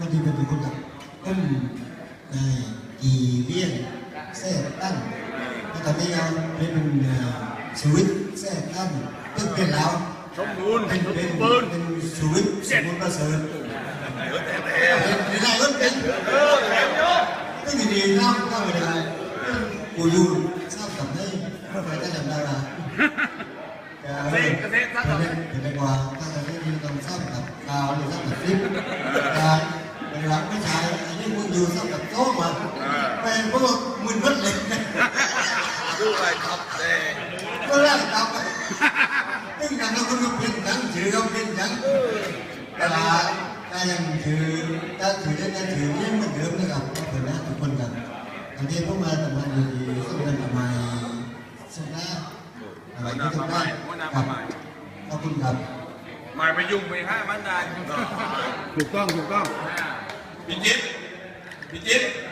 วันที่เป็นคนกับอุ้มนายกีเวียนแซ่ตั้นแล้วตอนนี้เราเป็นสวิตแซ่ตั้นตึ้งเป็นแล้วสมบูรณ์เป็นสมเป็นบูรณ์เป็นสวิตสมบูรณ์ประเสริฐเออแต่แต่เป็นได้ก็เป็นเออแถมเยอะไม่มีดีน้ำก็ไม่ได้กูอยู่ทราบกับได้ใครได้จำได้ละเป็นเป็นว่าถ้าจะได้ยินคำทราบกับข่าวหรือทราบกับคลิปการ อยู่ทราบกับโต๊ะมาเป็นพวกมึนวัดเล็กดูอะไรครับแต่ก็แรกครับซึ่งการเราคนก็เป็นยังถือเขาเป็นยังแต่ละถ้ายังถือถ้าถือได้ยังถือยังเหมือนเดิมนะครับก็เปิดหน้าทุกคนกันอันนี้พวกมาทำงานดีๆก็เป็นทำไมสุดนะอะไรที่ทำได้ครับขอบคุณครับมาไปยุ่งไปห้ามันได้ถูกต้องถูกต้องพิจิต พิ